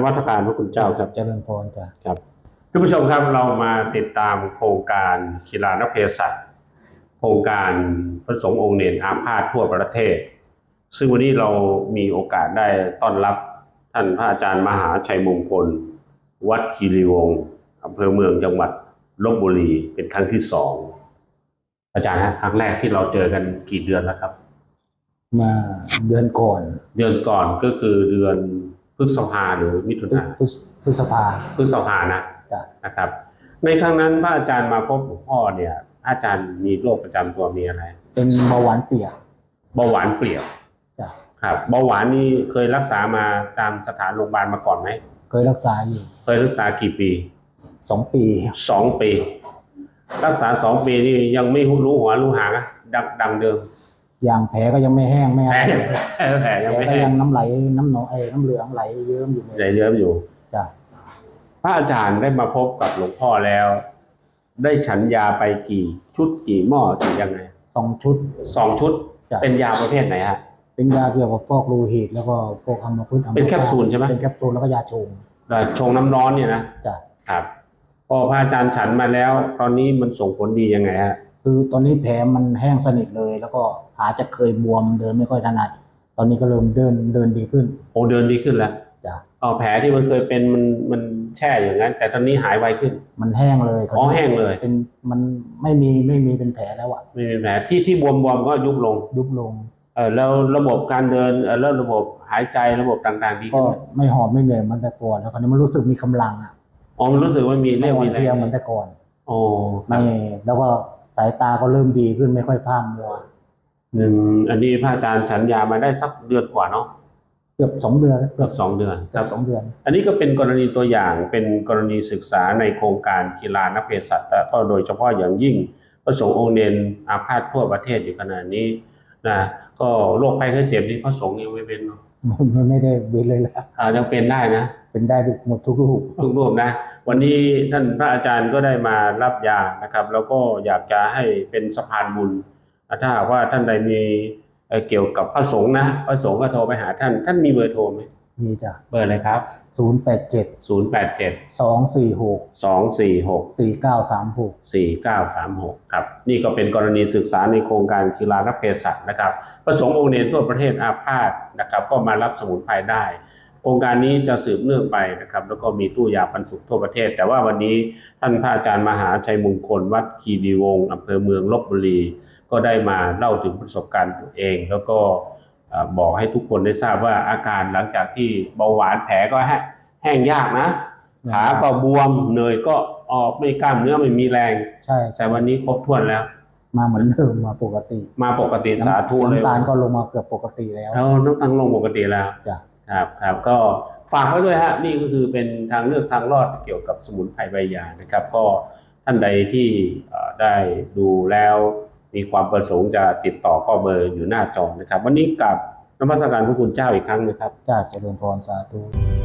นวัตการพระคุณเจ้าครับเจริญพรจ้ะครับท่านผู้ชมครับเรามาติดตามโครงการกีฬานเพศัตโครงการพระสงฆ์องค์เนรอาพาธทั่วประเทศ ซึ่งวันนี้เรามีโอกาสได้ต้อนรับท่านพระอาจารย์มหาชัยมงคล วัดคีรีวงศ์อำเภอเมืองจังหวัดลบบุรีเป็นครั้งที่สองอาจารย์ฮะครั้งแรกที่เราเจอกันกี่เดือนแล้วครับ มาเดือนก่อน เดือนก่อนก็คือเดือน พฤษภาหรือมิถุนาพฤษพฤษภาพฤษภานะจ้ะนะครับ ในครั้งนั้นพระอาจารย์มาพบหลวงพ่อเนี่ยพระอาจารย์มีโรคประจำตัวมีอะไร เป็นเบาหวานเปียกเบาหวานเปรียวจ้ะครับเบาหวานนี่เคยรักษามาตามสถานโรงพยาบาลมาก่อนไหมเคยรักษาอยู่เคยรักษากี่ปีสองปีสองปี รักษาสองปีนี่ยังไม่รู้หัวรู้หางอะดังดังเดิม อย่างแผลก็ยังไม่แห้งไม่แผอะลไรแผลแผลยังไม่ก็แห้ยังงน้ำไหลน้ำหนองไอ้น้ำเหลืองไหลเยิ้มอยู่ใหเลญ่ยเยิ้มอยู่ จ้ะพระอาจารย์ได้มาพบกับหลวงพ่อแล้ว ได้ฉันยาไปกี่ชุดกี่หม้อกี่ยังไงสองชุด สองชุดจ้ะ เป็นยาประเภทไหนฮะ เป็นยาเกี่ยวกับฟอกโลหิตแล้วก็พวกอัมพฤกษ์อัมพาตเป็นแคปซูลใช่ไหม เป็นแคปซูลแล้วก็ยาชงแต่ชงน้ำร้อนเนี่ยนะจ้ะครับพอพระอาจารย์ฉันมาแล้ว ตอนนี้มันส่งผลดียังไงฮะ คือตอนนี้แผลมันแห้งสนิทเลย แล้วก็ขาจะเคยบวมเดินไม่ค่อยถนัด ตอนนี้ก็เริ่มเดินเดินดีขึ้น โอ้เดินดีขึ้นแล้วจ้ะเอาแผลที่มันเคยเป็นมันมันแช่อย่างนั้น แต่ตอนนี้หายไวขึ้น มันแห้งเลยอ๋อแห้งเลยเป็นมันไม่มีไม่มีเป็นแผลแล้วอะไม่มีแผลที่ที่บวมบวมๆก็ยุบลง ยุบลงเออแล้วระบบการเดินเออแล้วระบบหายใจระบบต่างๆดีก็ขึ้นไหมไม่หอบไม่เหนื่อยเหมันแต่ก่อนแล้วคราวนี้มันรู้สึกมีกำลังอะอ๋อมันรู้สึกว่ามีไม่เรี่ยวอ่อมีนแรเพลียงเหมือนแต่ก่อนอ๋อครัไม่บแล้วก็ สายตาก็เริ่มดีขึ้นไม่ค่อยพร่ามัวหนึ่งอันนี้พระอาจารย์ฉันยามาได้สักเดือนกว่าเนาะเกือบสองเดือนเกือบสองเดือนคเกืรัอบบสองเดือน อันนี้ก็เป็นกรณีตัวอย่างเป็นกรณีศึกษาในโครงการกีฬานักเภสัชและก็โดยเฉพาะอย่างยิ่งพระสงฆ์องค์เนนอาพาธทั่วประเทศอยู่ขนาดนี้นะก็โรคภัยไข้เจ็บนี่พระสงฆ์ยังไม่เป็นเนอะ มันไม่ได้เว้นเลยแหละอ่ายังเป็นได้นะ เป็นได้ทุกหมดทุกรูปทุกรูปนะ วันนี้ท่านพระอาจารย์ก็ได้มารับยานะครับ แล้วก็อยากจะให้เป็นสะพานบุญอะถ้าหากว่าท่านใดมีเอ่อเกี่ยวกับพระสงฆ์นะ พระสงฆ์ก็โทรไปหาท่าน ท่านมีเบอร์โทรไหมมีจ้ะ เบอร์อะไรครับ ศูนย์แปดเจ็ด0 8 7สองสี่หก2 4 6สี่เก้าสามหก4936ครับ นี่ก็เป็นกรณีศึกษาในโครงการกีฬานักเภสัชนะครับประสงค์องค์เนรทั่วประเทศอาพาธนะครับ ก็มารับสมุนไพรได้ โครงการนี้จะสืบเนื่องไปนะครับ แล้วก็มีตู้ยาปันสุขทั่วประเทศ แต่ว่าวันนี้ท่านพระอาจารย์มหาชัยมงคล วัดคีรีวงศ์อำเภอเมืองลบบุรี ก็ได้มาเล่าถึงประสบการณ์ตัวเอง แล้วก็เอ่อ บอกให้ทุกคนได้ทราบว่าอาการหลังจากที่เบาหวานแผลก็แห้งแห้งยากนะขาก็บวมเหนื่อยก็ออกไม่กล้ามเนื้อไม่มีแรง ใช่ แต่วันนี้ครบถ้วนแล้ว มาเหมือนเดิมมาปกติ มาปกติสาธุเลยน้ำตาลก็ลงมาเกือบปกติแล้วแล้วน้ำตาลลงปกติแล้วจ้ะครับครับก็ฝากไว้ด้วยฮะนี่ก็คือเป็นทางเลือกทางรอดเกี่ยวกับสมุนไพรใบยานะครับ ก็ท่านใดที่เอ่อได้ดูแล้ว มีความประสงค์จะติดต่อข้อเบอร์อยู่หน้าจอนะครับ วันนี้กับนมัสการพระคุณเจ้าอีกครั้งนะครับจ้าเจริญพรสาธุ